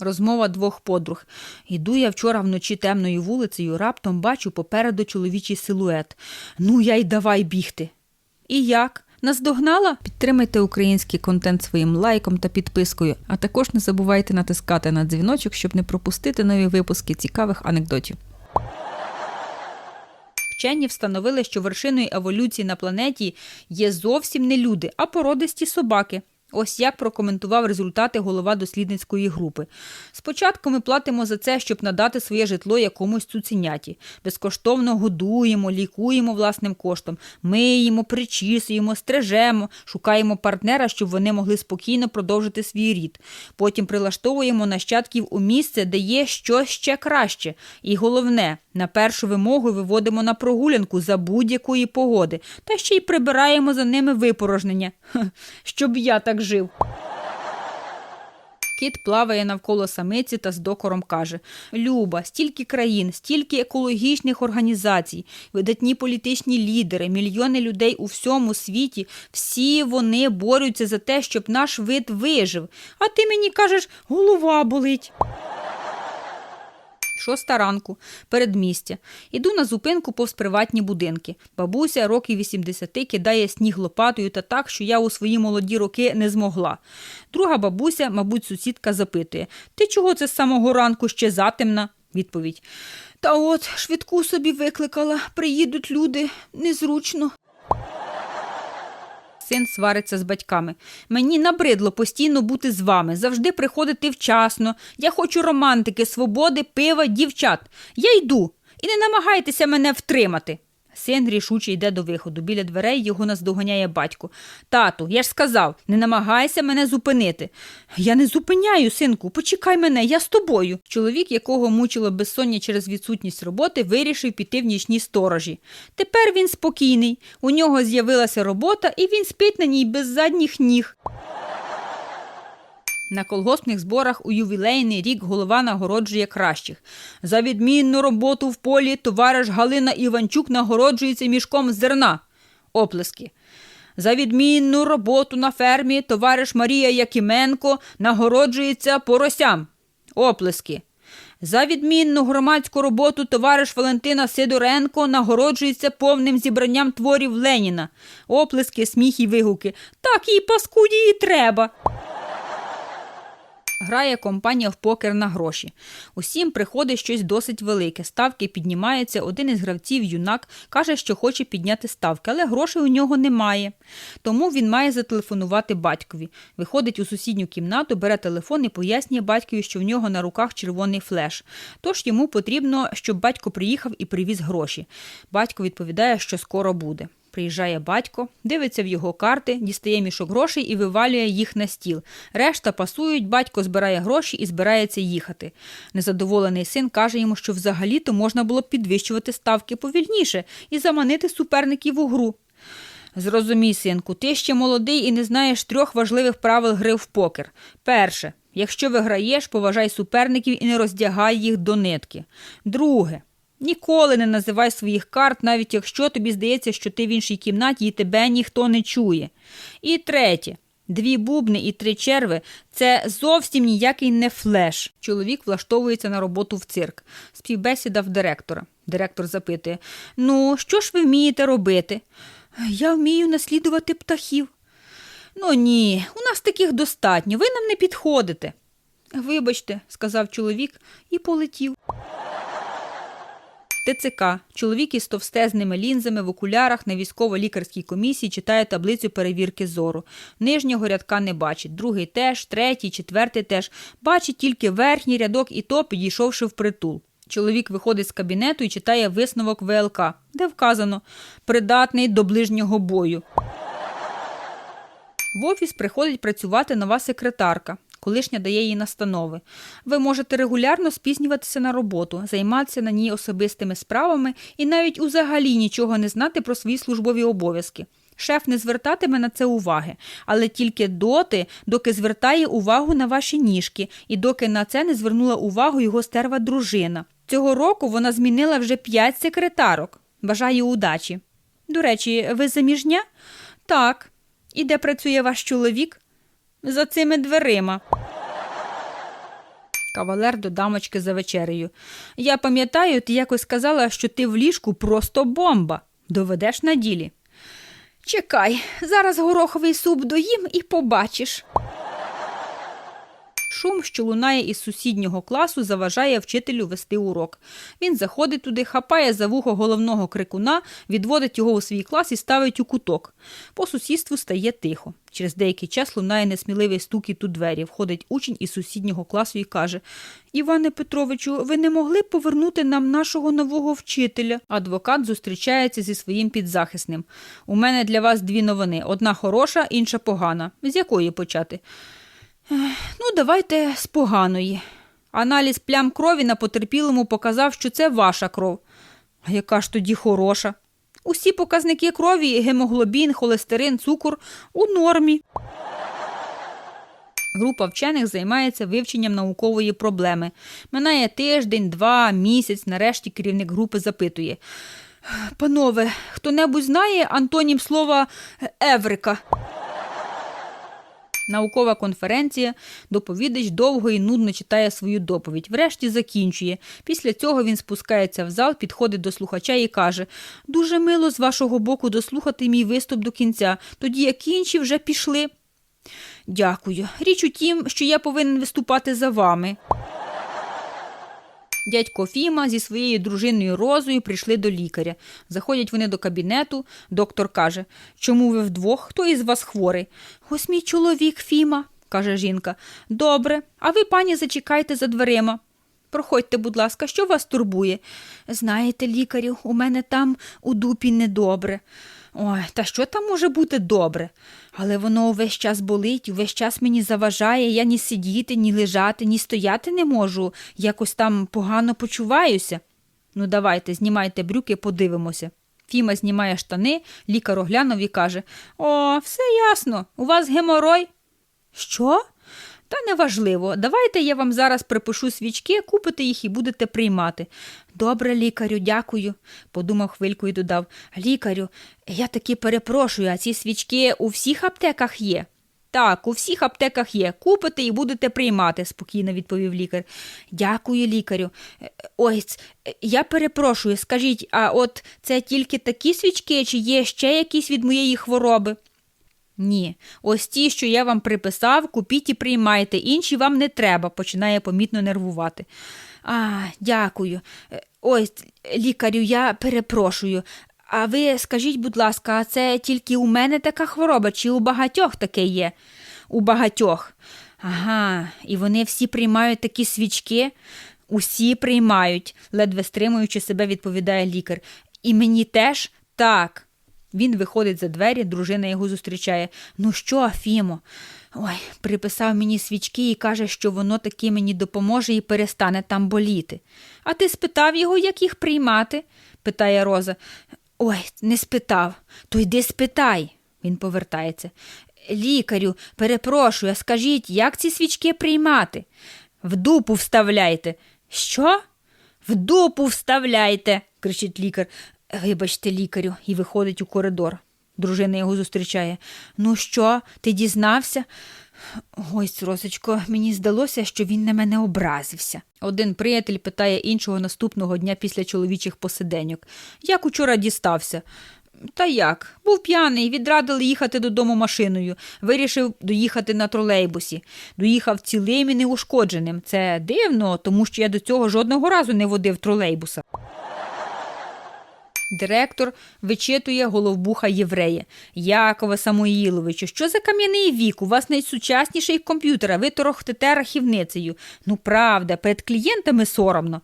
Розмова двох подруг. Іду я вчора вночі темною вулицею, раптом бачу попереду чоловічий силует. Ну, я й давай бігти. І як? Наздогнала? Підтримайте український контент своїм лайком та підпискою, а також не забувайте натискати на дзвіночок, щоб не пропустити нові випуски цікавих анекдотів. Вчені встановили, що вершиною еволюції на планеті є зовсім не люди, а породисті собаки. Ось як прокоментував результати голова дослідницької групи. Спочатку ми платимо за це, щоб надати своє житло якомусь цуценяті. Безкоштовно годуємо, лікуємо власним коштом, миємо, причісуємо, стрижемо, шукаємо партнера, щоб вони могли спокійно продовжити свій рід. Потім прилаштовуємо нащадків у місце, де є щось ще краще. І головне, на першу вимогу виводимо на прогулянку за будь-якої погоди, та ще й прибираємо за ними випорожнення. Хе, Щоб я так жив. Кіт плаває навколо самиці та з докором каже: Люба, стільки країн, стільки екологічних організацій, видатні політичні лідери, мільйони людей у всьому світі, всі вони борються за те, щоб наш вид вижив. А ти мені кажеш, голова болить. Шоста ранку, передмістя. Іду на зупинку повз приватні будинки. Бабуся років 80 кидає сніг лопатою та так, що я у свої молоді роки не змогла. Друга бабуся, мабуть, сусідка запитує: Ти чого це з самого ранку ще затемна? Відповідь. Та от, швидку собі викликала, приїдуть люди, незручно. Син свариться з батьками. Мені набридло постійно бути з вами, завжди приходити вчасно. Я хочу романтики, свободи, пива, дівчат. Я йду. І не намагайтеся мене втримати. Син рішуче йде до виходу. Біля дверей його наздоганяє батько. Тату, я ж сказав, не намагайся мене зупинити. Я не зупиняю, синку, почекай мене, я з тобою. Чоловік, якого мучило безсоння через відсутність роботи, вирішив піти в нічні сторожі. Тепер він спокійний. У нього з'явилася робота, і він спить на ній без задніх ніг. На колгоспних зборах у ювілейний рік голова нагороджує кращих. За відмінну роботу в полі товариш Галина Іванчук нагороджується мішком зерна. Оплески. За відмінну роботу на фермі товариш Марія Якименко нагороджується поросям. Оплески. За відмінну громадську роботу товариш Валентина Сидоренко нагороджується повним зібранням творів Леніна. Оплески, сміх і вигуки. Так їй паскуді і треба. Грає компанія в покер на гроші. Усім приходить щось досить велике. Ставки піднімаються. Один із гравців, юнак, каже, що хоче підняти ставки, але грошей у нього немає. Тому він має зателефонувати батькові. Виходить у сусідню кімнату, бере телефон і пояснює батькові, що в нього на руках червоний флеш. Тож йому потрібно, щоб батько приїхав і привіз гроші. Батько відповідає, що скоро буде. Приїжджає батько, дивиться в його карти, дістає мішок грошей і вивалює їх на стіл. Решта пасують, батько збирає гроші і збирається їхати. Незадоволений син каже йому, що взагалі-то можна було б підвищувати ставки повільніше і заманити суперників у гру. Зрозумій, синку, ти ще молодий і не знаєш трьох важливих правил гри в покер. Перше, якщо виграєш, поважай суперників і не роздягай їх до нитки. Друге. Ніколи не називай своїх карт, навіть якщо тобі здається, що ти в іншій кімнаті і тебе ніхто не чує. І третє. Дві бубни і три черви це зовсім ніякий не флеш. Чоловік влаштовується на роботу в цирк. Співбесіда в директора. Директор запитує: Ну, що ж ви вмієте робити? Я вмію наслідувати птахів. Ну ні, у нас таких достатньо, ви нам не підходите. Вибачте, сказав чоловік і полетів. ТЦК. Чоловік із товстезними лінзами в окулярах на військово-лікарській комісії читає таблицю перевірки зору. Нижнього рядка не бачить. Другий теж, третій, четвертий теж. Бачить тільки верхній рядок і то підійшовши впритул. Чоловік виходить з кабінету і читає висновок ВЛК, де вказано придатний до ближнього бою. В офіс приходить працювати нова секретарка. Колишня дає їй настанови. Ви можете регулярно спізнюватися на роботу, займатися на ній особистими справами і навіть узагалі нічого не знати про свої службові обов'язки. Шеф не звертатиме на це уваги, але тільки доти, доки звертає увагу на ваші ніжки, і доки на це не звернула увагу його стерва дружина. Цього року вона змінила вже п'ять секретарок. Бажаю удачі. До речі, ви заміжня? Так. І де працює ваш чоловік? За цими дверима. Кавалер до дамочки за вечерею. Я пам'ятаю, ти якось сказала, що ти в ліжку просто бомба. Доведеш на ділі. Чекай, зараз гороховий суп доїм і побачиш. Шум, що лунає із сусіднього класу, заважає вчителю вести урок. Він заходить туди, хапає за вухо головного крикуна, відводить його у свій клас і ставить у куток. По сусідству стає тихо. Через деякий час лунає несміливий стукіт у двері. Входить учень із сусіднього класу і каже: Іване Петровичу, ви не могли б повернути нам нашого нового вчителя? Адвокат зустрічається зі своїм підзахисним. У мене для вас дві новини: одна хороша, інша погана. З якої почати? Ну, давайте з поганої. Аналіз плям крові на потерпілому показав, що це ваша кров. А яка ж тоді хороша? Усі показники крові гемоглобін, холестерин, цукор у нормі. Група вчених займається вивченням наукової проблеми. Минає тиждень, два, місяць. Нарешті керівник групи запитує. Панове, хто-небудь знає антонім слова Еврика? Наукова конференція, доповідач довго і нудно читає свою доповідь. Врешті закінчує. Після цього він спускається в зал, підходить до слухача і каже: Дуже мило з вашого боку дослухати мій виступ до кінця. Тоді як інші вже пішли. Дякую. Річ у тім, що я повинен виступати за вами. Дядько Фіма зі своєю дружиною Розою прийшли до лікаря. Заходять вони до кабінету. Доктор каже: Чому ви вдвох? Хто із вас хворий? Ось мій чоловік Фіма, каже жінка. Добре, а ви, пані, зачекайте за дверима. Проходьте, будь ласка, що вас турбує? Знаєте, лікарю, у мене там у дупі недобре. Ой, та що там може бути добре? Але воно увесь час болить, увесь час мені заважає, я ні сидіти, ні лежати, ні стояти не можу, якось там погано почуваюся. Ну, давайте, знімайте брюки, подивимося. Фіма знімає штани, лікар оглянув і каже О, все ясно, у вас геморой. Що? Та неважливо. Давайте я вам зараз припишу свічки, купите їх і будете приймати. Добре, лікарю, дякую, подумав хвильку і додав. Лікарю, я таки перепрошую, а ці свічки у всіх аптеках є. Так, у всіх аптеках є. Купите і будете приймати, спокійно відповів лікар. Дякую, лікарю. Е, Ой, е, я перепрошую, скажіть, а от це тільки такі свічки, чи є ще якісь від моєї хвороби? Ні, ось ті, що я вам приписав, купіть і приймайте, інші вам не треба, починає помітно нервувати. А, дякую. Е, Ось, лікарю, я перепрошую. А ви скажіть, будь ласка, а це тільки у мене така хвороба, чи у багатьох таке є? У багатьох. Ага, і вони всі приймають такі свічки? Усі приймають, ледве стримуючи себе, відповідає лікар. І мені теж так. Він виходить за двері, дружина його зустрічає. Ну що, Фімо? Ой, приписав мені свічки і каже, що воно таки мені допоможе і перестане там боліти. А ти спитав його, як їх приймати? питає Роза. Ой, не спитав. То йди спитай. Він повертається. Лікарю, перепрошую, а скажіть, як ці свічки приймати? В дупу вставляйте. Що? В дупу вставляйте, кричить лікар. Вибачте, лікарю, і виходить у коридор. Дружина його зустрічає. Ну що, ти дізнався? Ось, Росочко, мені здалося, що він на мене образився. Один приятель питає іншого наступного дня після чоловічих посиденьок. Як учора дістався? Та як? Був п'яний, відрадили їхати додому машиною. Вирішив доїхати на тролейбусі. Доїхав цілим і неушкодженим. Це дивно, тому що я до цього жодного разу не водив тролейбуса. Директор вичитує головбуха єврея. Якова Самоїловичу, що за кам'яний вік? У вас найсучасніший комп'ютер, а ви торохтете рахівницею. Ну, правда, перед клієнтами соромно.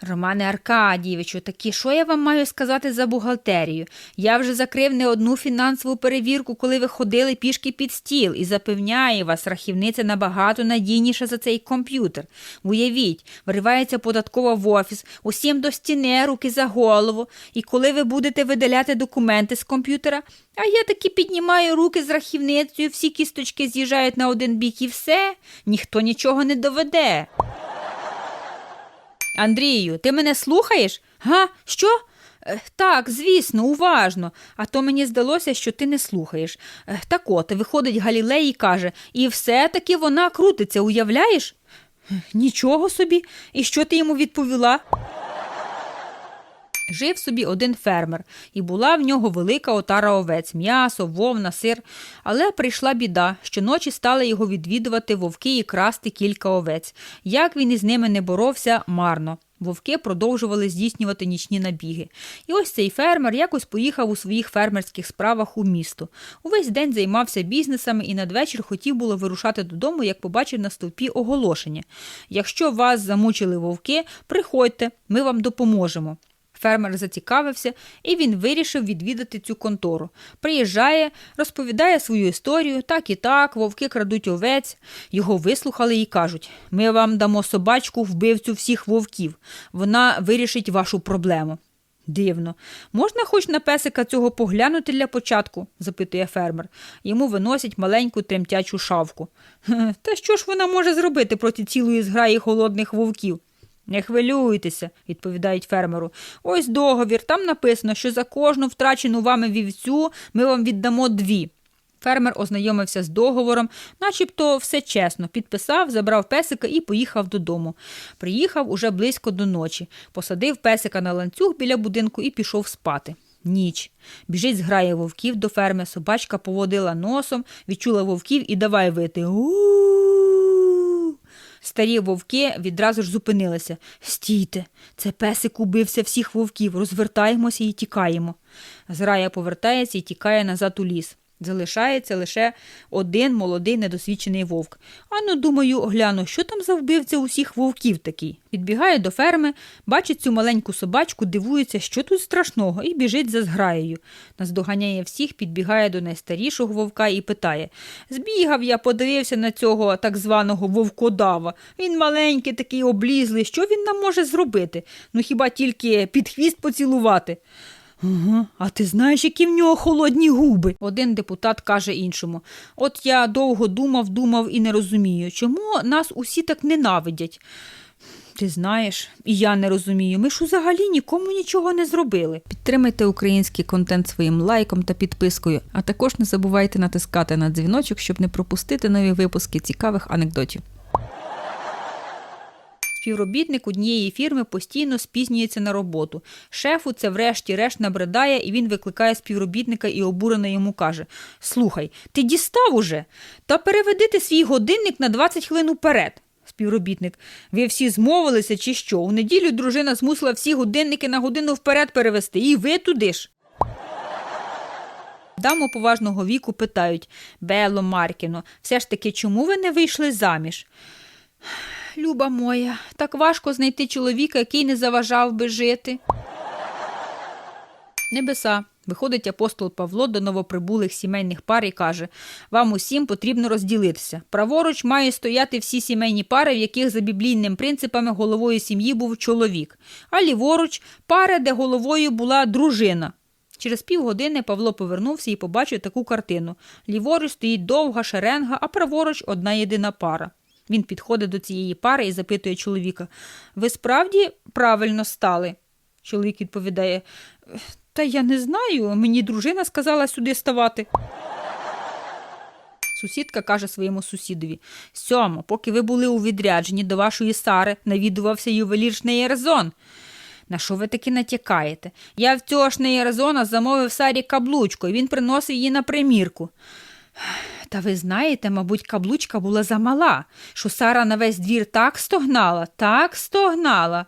Романе Аркадійовичу, таки що я вам маю сказати за бухгалтерію? Я вже закрив не одну фінансову перевірку, коли ви ходили пішки під стіл, і запевняю вас, рахівниця набагато надійніша за цей комп'ютер. Уявіть, вривається податкова в офіс, усім до стіни, руки за голову, і коли ви будете видаляти документи з комп'ютера, а я таки піднімаю руки з рахівницею, всі кісточки з'їжджають на один бік і все, ніхто нічого не доведе. Андрію, ти мене слухаєш? Га? Що? «Е, Так, звісно, уважно. А то мені здалося, що ти не слухаєш. Е, Так от, виходить Галілей і каже, і все-таки вона крутиться, уявляєш? Нічого собі. І що ти йому відповіла? Жив собі один фермер, і була в нього велика отара овець, м'ясо, вовна, сир. Але прийшла біда. Щоночі стали його відвідувати вовки і красти кілька овець. Як він із ними не боровся, марно. Вовки продовжували здійснювати нічні набіги. І ось цей фермер якось поїхав у своїх фермерських справах у місто. Увесь день займався бізнесами і надвечір хотів було вирушати додому, як побачив на стовпі оголошення. Якщо вас замучили вовки, приходьте, ми вам допоможемо. Фермер зацікавився, і він вирішив відвідати цю контору. Приїжджає, розповідає свою історію, так і так, вовки крадуть овець. Його вислухали і кажуть: ми вам дамо собачку, вбивцю всіх вовків. Вона вирішить вашу проблему. Дивно. Можна хоч на песика цього поглянути для початку? запитує фермер. Йому виносять маленьку тремтячу шавку. Та що ж вона може зробити проти цілої зграї холодних вовків? Не хвилюйтеся, відповідають фермеру. Ось договір. Там написано, що за кожну втрачену вами вівцю ми вам віддамо дві. Фермер ознайомився з договором, начебто все чесно, підписав, забрав песика і поїхав додому. Приїхав уже близько до ночі, посадив песика на ланцюг біля будинку і пішов спати. Ніч. Біжить зграє вовків до ферми, собачка поводила носом, відчула вовків і давай вити. У-у-у. Старі вовки відразу ж зупинилися. Стійте, це песик убився всіх вовків, розвертаємося і тікаємо. Зграя повертається і тікає назад у ліс. Залишається лише один молодий недосвідчений вовк. Ану, думаю, огляну, що там за вбивця усіх вовків такий. Підбігає до ферми, бачить цю маленьку собачку, дивується, що тут страшного, і біжить за зграєю. Наздоганяє всіх, підбігає до найстарішого вовка і питає Збігав я, подивився на цього так званого вовкодава. Він маленький, такий облізлий. Що він нам може зробити? Ну хіба тільки під хвіст поцілувати? Ага, а ти знаєш, які в нього холодні губи? Один депутат каже іншому: От я довго думав, думав і не розумію, чому нас усі так ненавидять. Ти знаєш, і я не розумію. Ми ж взагалі нікому нічого не зробили. Підтримайте український контент своїм лайком та підпискою, а також не забувайте натискати на дзвіночок, щоб не пропустити нові випуски цікавих анекдотів. Співробітник однієї фірми постійно спізнюється на роботу. Шефу це врешті-решт набридає, і він викликає співробітника і обурено йому каже: Слухай, ти дістав уже? Та переведи ти свій годинник на 20 хвилин уперед. Співробітник, ви всі змовилися чи що? У неділю дружина змусила всі годинники на годину вперед перевести, і ви туди ж. Даму поважного віку питають Бело Маркіно, все ж таки, чому ви не вийшли заміж? Люба моя, так важко знайти чоловіка, який не заважав би жити. Небеса. Виходить апостол Павло до новоприбулих сімейних пар і каже: Вам усім потрібно розділитися. Праворуч мають стояти всі сімейні пари, в яких за біблійним принципами головою сім'ї був чоловік, а ліворуч пари, де головою була дружина. Через півгодини Павло повернувся і побачив таку картину. Ліворуч стоїть довга шеренга, а праворуч одна єдина пара. Він підходить до цієї пари і запитує чоловіка: Ви справді правильно стали? Чоловік відповідає: Та я не знаю, мені дружина сказала сюди ставати. Сусідка каже своєму сусідові: Сьомо, поки ви були у відрядженні до вашої Сари, навідувався ювелір Шнеєрзон. На що ви таки натякаєте? Я в цього ж Шнеєрзона замовив Сарі каблучку, і він приносив її на примірку. Та ви знаєте, мабуть, каблучка була замала, що Сара на весь двір так стогнала, так стогнала.